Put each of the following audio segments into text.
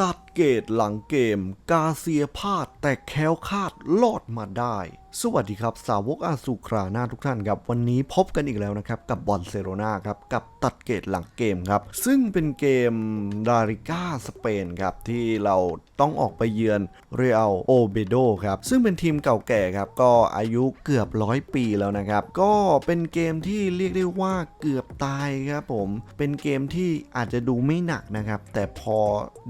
ตัด เกตหลังเกม กาเซียพลาดแต่แคล้วคาดรอดมาได้ สวัสดีครับ สาวกอาซูคราหน้าทุกท่านครับ วันนี้พบกันอีกแล้วนะครับ กับบอลเซโรนาครับ กับตัดเกตหลังเกมครับ ซึ่งเป็นเกมดาริก้าสเปนครับ ที่เราต้องออกไปเยือนเรอัลโอเบโดครับ ซึ่งเป็นทีมเก่าแก่ครับ ก็อายุเกือบร้อยปีแล้วนะครับ ก็เป็นเกมที่เรียกได้ว่าเกือบตายครับผมเป็นเกมที่อาจจะดูไม่หนักนะครับแต่พอ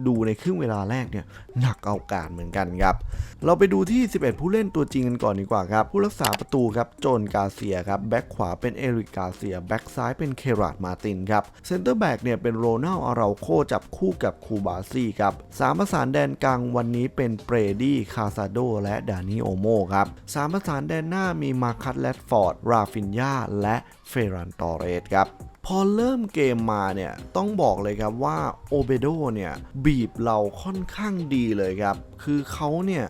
ดูในครึ่งเวลาแรกเนี่ยหนักเอาการเหมือนกันครับเราไปดูที่ 11 ผู้เล่นตัวจริงกันก่อนดีกว่าครับ ผู้รักษาประตูครับโจนกาเซียครับแบ็คขวาเป็นเอริกกาเซียแบ็คซ้ายเป็นเคราดมาตินครับเซนเตอร์แบ็กเนี่ยเป็นโรนัลอาราโคจับคู่กับคูบาซี่ครับสามประสานแดนกลางวันนี้เป็นเปรดี้คาซาโดและดานิโอโมครับสามประสานแดนหน้ามีมาคัตแลดฟอร์ด ราฟินยาและเฟรันตอเรสครับพอเริ่มเกมมาเนี่ยต้องบอกเลยครับว่าโอเบโดเนี่ยบีบเราค่อนข้างดีเลยครับ คือเขาเนี่ย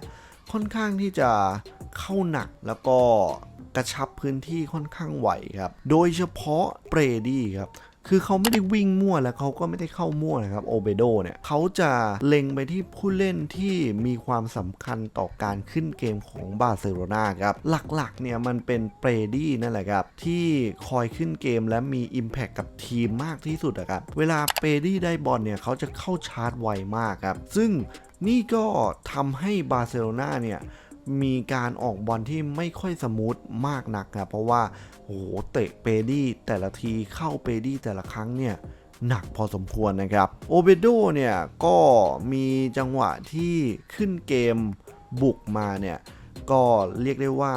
ค่อนข้างที่จะเข้าหนักแล้วก็กระชับพื้นที่ค่อนข้างไหวครับ โดยเฉพาะเปรดี้ครับ คือเขาไม่ได้วิ่งมั่วแล้วเขาก็ไม่ได้เข้ามั่วนะครับโอเบโดเนี่ยเขาจะเล็งไปที่ผู้เล่นที่มีความสำคัญต่อการขึ้นเกมของบาร์เซโลนาครับหลักๆเนี่ยมันเป็นเปรดี้นั่นแหละครับที่คอยขึ้นเกมและมี Impact กับทีมมากที่สุดอะครับเวลาเปรดี้ได้บอลเนี่ยเขาจะเข้าชาร์จไวมากครับซึ่งนี่ก็ทำให้บาร์เซโลนาเนี่ย มีการออกบอลที่ไม่ค่อยสมูทมากนักนะเพราะว่าโอ้โหเตะเปดี้แต่ละทีเข้าเปดี้แต่ละครั้งเนี่ยหนักพอสมควรนะครับ โอเบโดเนี่ยก็มีจังหวะที่ขึ้นเกมบุกมาเนี่ยก็เรียกได้ว่า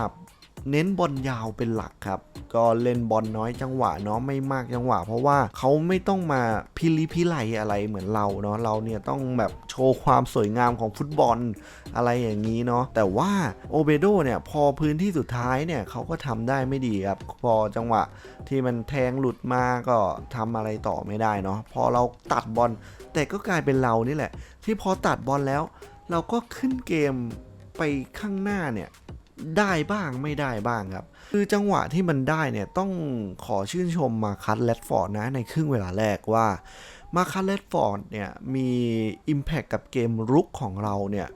เน้นบอลยาวเป็นหลักครับ ก็เล่นบอลน้อยจังหวะเนาะไม่มากจังหวะ เพราะว่าเขาไม่ต้องมาพิลิพิไลอะไรเหมือนเราเนาะเราเนี่ยต้องแบบโชว์ความสวยงามของฟุตบอลอะไรอย่างนี้เนาะแต่ว่าโอเบโดเนี่ยพอพื้นที่สุดท้ายเนี่ยเขาก็ทำได้ไม่ดีครับพอจังหวะที่มันแทงหลุดมาก็ทำอะไรต่อไม่ได้เนาะพอเราตัดบอลแต่ก็กลายเป็นเรานี่แหละ ที่พอตัดบอลแล้ว เราก็ขึ้นเกมไปข้างหน้าเนี่ย ได้บ้างไม่ได้บ้างครับ คือจังหวะที่มันได้เนี่ยต้องขอชื่นชมมาคัตแรดฟอร์ดนะในครึ่งเวลาแรกว่ามาคัตแรดฟอร์ดเนี่ยมี Impact กับเกมรุกของเราเนี่ย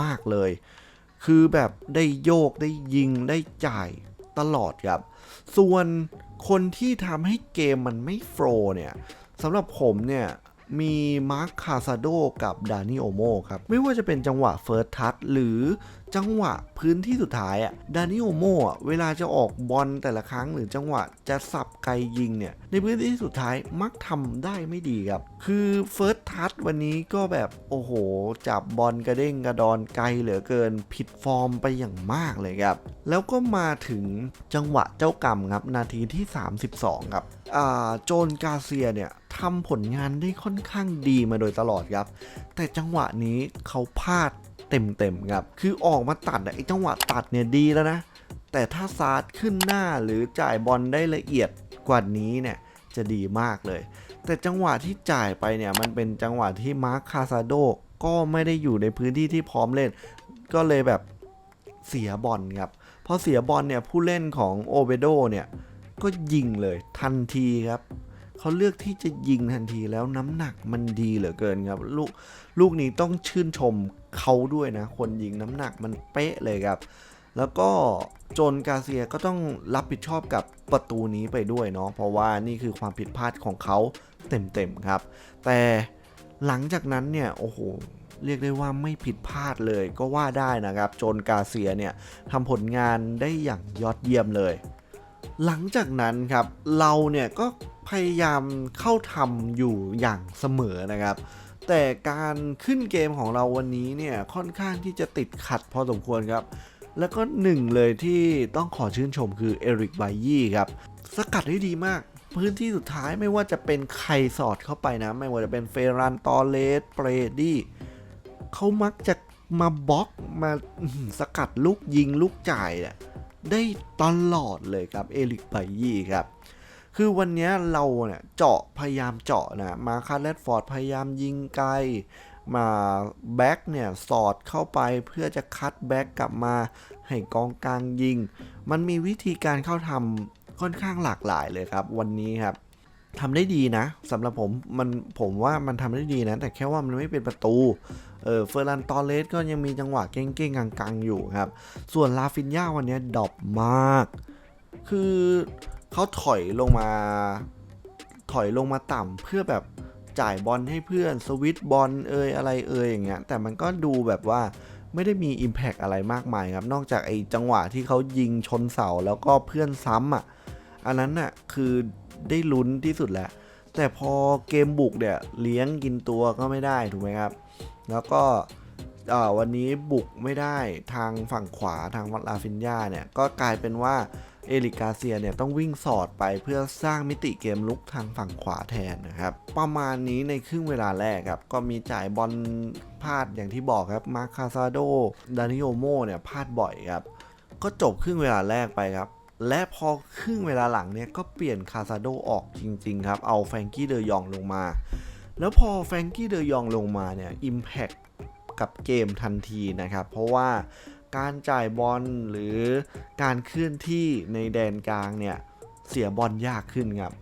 มากเลย คือแบบได้โยกได้ยิงได้จ่ายตลอดครับ ส่วนคนที่ทำให้เกมมันไม่โฟล์เนี่ยสำหรับผมเนี่ยมีมาร์คคาซาโดกับดานิโอโมครับ ไม่ว่าจะเป็นจังหวะเฟิร์สทัชหรือ จังหวะพื้นที่สุดท้ายอะดานิโอโมอะเวลาจะออกบอลแต่ละครั้งหรือจังหวะจะสับไกลยิงเนี่ยในพื้นที่สุดท้ายมักทำได้ไม่ดีครับ คือเฟิร์สทัชวันนี้ก็แบบโอ้โห จับบอลกระเด้งกระดอนไกลเหลือเกินผิดฟอร์มไปอย่างมากเลยครับ แล้วก็มาถึงจังหวะเจ้ากรรมครับนาทีที่ 32 ครับอ่าโจนกาเซียเนี่ยทำผลงานได้ค่อนข้างดีมาโดยตลอดครับ แต่จังหวะนี้เขาพลาด เต็มๆครับ คือออกมาตัดไอ้จังหวะตัดเนี่ยดีแล้วนะ แต่ถ้าซาดขึ้นหน้าหรือจ่ายบอลได้ละเอียดกว่านี้เนี่ยจะดีมากเลย แต่จังหวะที่จ่ายไปเนี่ยมันเป็นจังหวะที่มาร์คคาซาโดก็ไม่ได้อยู่ในพื้นที่ที่พร้อมเล่น ก็เลยแบบเสียบอลครับพอเสียบอลเนี่ยผู้เล่นของโอเบโดเนี่ยก็ยิงเลยทันทีครับเขาเลือกที่จะยิงทันทีแล้วน้ำหนักมันดีเหลือเกินครับ ลูกลูกนี้ต้องชื่นชม เขาด้วยนะ คนยิงน้ำหนักมันเป๊ะเลยครับ แล้วก็โจนกาเซียก็ต้องรับผิดชอบกับประตูนี้ไปด้วยเนาะเพราะว่านี่คือความผิดพลาดของเขาเต็มๆครับ แต่หลังจากนั้นเนี่ยโอ้โหเรียกได้ว่าไม่ผิดพลาดเลยก็ว่าได้นะครับโจนกาเซียเนี่ยทำผลงานได้อย่างยอดเยี่ยมเลย หลังจากนั้นครับเราเนี่ยก็พยายามเข้าทำอยู่อย่างเสมอนะครับ แต่การขึ้นเกมของเราวันนี้เนี่ยค่อนข้างที่จะติดขัดพอสมควรครับ แล้วก็หนึ่งเลยที่ต้องขอชื่นชมคือเอริกไบยี่ครับ สกัดได้ดีมาก พื้นที่สุดท้ายไม่ว่าจะเป็นใครสอดเข้าไปนะ ไม่ว่าจะเป็นเฟรันตอเลสเปรดี้เขามักจะมาบล็อกมาสกัดลูกยิงลูกจ่ายได้ตลอดเลยครับเอริกไบยี่ครับ คือวันนี้เราเนี่ยเจาะพยายามเจาะนะมาคาร์เลตฟอร์ดพยายามยิงไกล มาแบ็กเนี่ยสอดเข้าไปเพื่อจะคัดแบ็กกลับมาให้กองกลางยิง มันมีวิธีการเข้าทำค่อนข้างหลากหลายเลยครับ วันนี้ครับทำได้ดีนะสำหรับผมมันผมว่ามันทำได้ดีนะ แต่แค่ว่ามันไม่เป็นประตูเออเฟอร์รันตอเลสก็ยังมีจังหวะเก้งๆกังๆอยู่ครับ ส่วนลาฟินยาวันนี้ดรอปมาก คือ เขาถอยลงมา ถอยลงมาต่ำเพื่อแบบจ่ายบอลให้เพื่อนสวิตบอลเอยอะไรเอยอย่างเงี้ยแต่มันก็ดูแบบว่าไม่ได้มี Impact อะไรมากมายครับ นอกจากไอ้จังหวะที่เขายิงชนเสาแล้วก็เพื่อนซ้ำอะ อันนั้นน่ะคือได้ลุ้นที่สุดแหล้วแต่พอเกมบุกเนี่ยเลี้ยงกินตัวก็ไม่ได้ถูกไหมครับ แล้วก็ วันนี้บุกไม่ได้ทางฝั่งขวาทางวัดลาฟินยาเนี่ย ก็กลายเป็นว่าเอลิกาเซียเนี่ยต้องวิ่งสอดไปเพื่อสร้างมิติเกมลุกทางฝั่งขวาแทนนะครับ ประมาณนี้ในครึ่งเวลาแรกครับ ก็มีจ่ายบอลพลาดอย่างที่บอกครับ มาคาซาโด ดานิโอโมเนี่ยพลาดบ่อยครับ ก็จบครึ่งเวลาแรกไปครับ และพอครึ่งเวลาหลังเนี่ยก็เปลี่ยนคาซาโดออกจริงๆครับ เอาแฟงกี้เดยองลงมา แล้วพอแฟงกี้เดยองลงมาเนี่ยอิมแพค กับเกมทันทีนะครับ เพราะว่าการจ่ายบอลหรือการเคลื่อนที่ในแดนกลางเนี่ย เสียบอลยากขึ้นครับ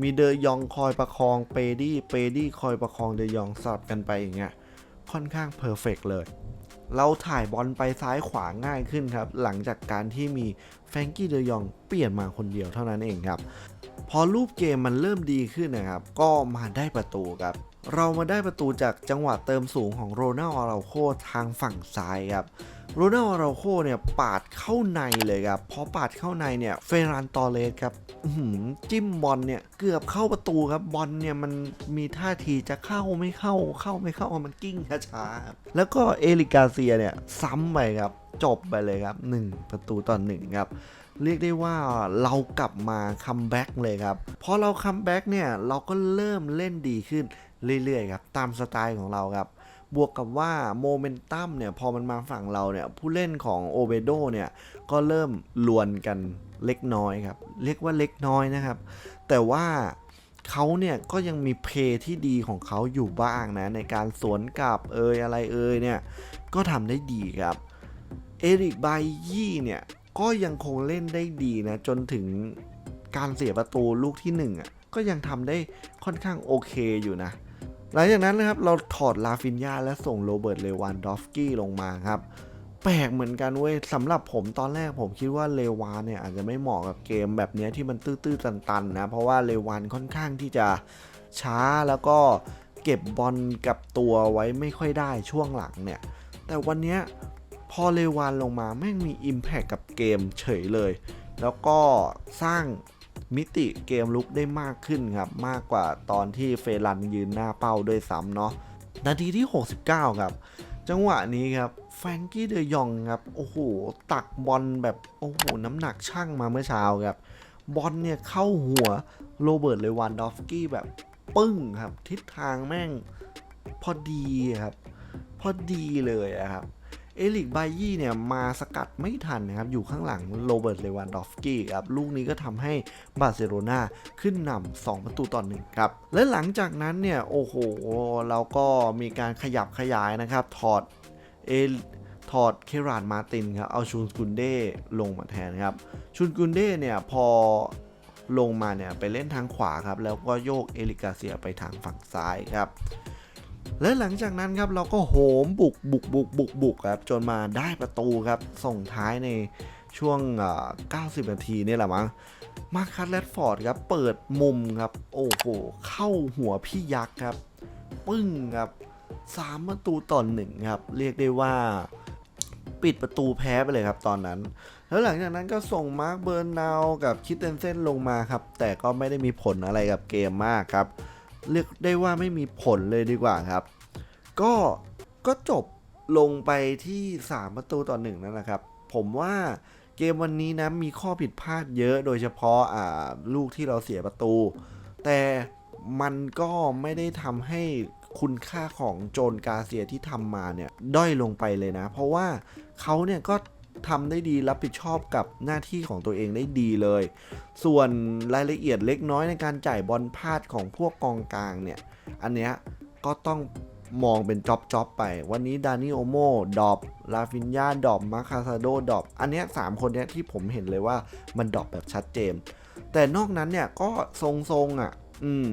มีเดยองคอยประคองเปดี้เปดี้คอยประคองเดยองสลับกันไปอย่างเงี้ยค่อนข้างเพอร์เฟกเลย เราถ่ายบอลไปซ้ายขวาง่ายขึ้นครับ หลังจากการที่มีแฟรงกี้เดยองเปลี่ยนมาคนเดียวเท่านั้นเองครับ พอรูปเกมมันเริ่มดีขึ้นนะครับ ก็มาได้ประตูครับ เรามาได้ประตูจากจังหวะเติมสูงของโรนัลอาราโคทางฝั่งซ้ายครับโรนัลอาราโคเนี่ยปาดเข้าในเลยครับพอปาดเข้าในเนี่ยเฟรานตอเลสครับจิ้มบอลเนี่ยเกือบเข้าประตูครับบอลเนี่ยมันมีท่าทีจะเข้าไม่เข้าเข้าไม่เข้ามันกิ้งช้าๆครับแล้วก็เอลิกาเซียเนี่ยซ้ำไปครับจบไปเลยครับ 1 ประตูต่อหนึ่งครับ เรียกได้ว่าเรากลับมาคัมแบ็กเลยครับพอเราคัมแบ็กเนี่ยเราก็เริ่มเล่นดีขึ้นเรื่อยๆครับตามสไตล์ของเราครับบวกกับว่าโมเมนตัมเนี่ยพอมันมาฝั่งเราเนี่ยผู้เล่นของโอเบโดเนี่ยก็เริ่มลวนกันเล็กน้อยครับเรียกว่าเล็กน้อยนะครับ แต่ว่าเขาเนี่ยก็ยังมีเพย์ที่ดีของเขาอยู่บ้างนะ ในการสวนกลับเอยอะไรเอยเนี่ยก็ทำได้ดีครับ เอริกไบยี่เนี่ย ก็ยังคงเล่นได้ดีนะจนถึงการเสียประตูลูกที่1อะก็ยังทำได้ค่อนข้างโอเคอยู่นะ หลังจากนั้นนะครับเราถอดลาฟินยาและส่งโรเบิร์ตเลวานดอฟสกี้ลงมาครับ แปลกเหมือนกันเว้ยสำหรับผมตอนแรกผมคิดว่าเลวานเนี่ยอาจจะไม่เหมาะกับเกมแบบนี้ที่มันตื้อๆตันๆนะเพราะว่าเลวานค่อนข้างที่จะช้าแล้วก็เก็บบอลกับตัวไว้ไม่ค่อยได้ช่วงหลังเนี่ย แต่วันนี้ พอเลวานลงมาแม่งมี Impact กับเกมเฉยเลย แล้วก็สร้างมิติเกมลุกได้มากขึ้นครับ มากกว่าตอนที่เฟรันยืนหน้าเป้าด้วยซ้ำเนาะนาทีที่ 69 ครับ จังหวะนี้ครับแฟรงกี้เดยองครับ โอ้โห ตักบอลแบบ โอ้โห น้ำหนักช่างมาเมื่อเช้าครับ บอลเนี่ยเข้าหัวโรเบิร์ตเลวานดอฟสกี้แบบปึ้งครับ ทิศทางแม่งพอดีครับ พอดีเลยอะครับ เอลิกไบยี่เนี่ยมาสกัดไม่ทันนะครับ อยู่ข้างหลังโรเบิร์ตเลวานดอฟกี้ครับลูกนี้ก็ทำให้บาร์เซโลนาขึ้นนำ2ประตูต่อหนึ่งครับ และหลังจากนั้นเนี่ย โอ้โห เราก็มีการขยับขยายนะครับ ถอดเอถอดเครานมาตินครับ เอาชูนกุนเด้ลงมาแทนครับชุนกุนเด้เนี่ยพอลงมาเนี่ยไปเล่นทางขวาครับ แล้วก็โยกเอลิกาเซียไปทางฝั่งซ้ายครับ และหลังจากนั้นครับเราก็โหมบุกบุกบุกบุกบุกครับจนมาได้ประตูครับ ส่งท้ายในช่วง 90 นาทีนี่แหละมั้งมาคัสแรดฟอร์ดครับ เปิดมุมครับ โอ้โห เข้าหัวพี่ยักษ์ครับ ปึ้งครับสามประตูต่อหนึ่งครับ เรียกได้ว่าปิดประตูแพ้ไปเลยครับตอนนั้น แล้วหลังจากนั้นก็ส่งมาร์คเบิร์นนาวกับคิดเตนเซนลงมาครับ แต่ก็ไม่ได้มีผลอะไรกับเกมมากครับ เรียกได้ว่าไม่มีผลเลยดีกว่าครับ ก็ก็จบลงไปที่ 3 ประตูต่อหนึ่งนั่นแหละครับ ผมว่าเกมวันนี้นะมีข้อผิดพลาดเยอะโดยเฉพาะอ่าลูกที่เราเสียประตู แต่มันก็ไม่ได้ทำให้คุณค่าของโจนกาเซียที่ทำมาเนี่ยด้อยลงไปเลยนะ เพราะว่าเขาเนี่ยก็ ทำได้ดีรับผิดชอบกับหน้าที่ของตัวเองได้ดีเลย ส่วนรายละเอียดเล็กน้อยในการจ่ายบอลพลาดของพวกกองกลางเนี่ย อันเนี้ยก็ต้องมองเป็นจ็อบจ็อบไป วันนี้ดานิโอโมดอบลาฟินยาดอบมาคาซาโดดอบอันเนี้ยสามคนเนี้ยที่ผมเห็นเลยว่ามันดอบแบบชัดเจน แต่นอกนั้นเนี่ยก็ทรงๆอะ อืม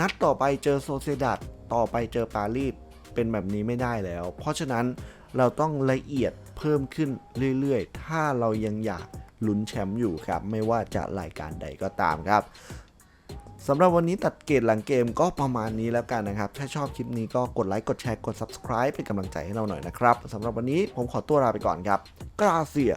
นัดต่อไปเจอโซเซดัดต่อไปเจอปารีสเป็นแบบนี้ไม่ได้แล้ว เพราะฉะนั้นเราต้องละเอียด เพิ่มขึ้นเรื่อยๆ ถ้าเรายังอยากลุ้นแชมป์อยู่ครับ ไม่ว่าจะรายการใดก็ตามครับสำหรับวันนี้ตัดเกรดหลังเกมก็ประมาณนี้แล้วกันนะครับ ถ้าชอบคลิปนี้ก็กดไลค์ กดแชร์ กด subscribe เป็นกำลังใจให้เราหน่อยนะครับสำหรับวันนี้ผมขอตัวลาไปก่อนครับกราเซีย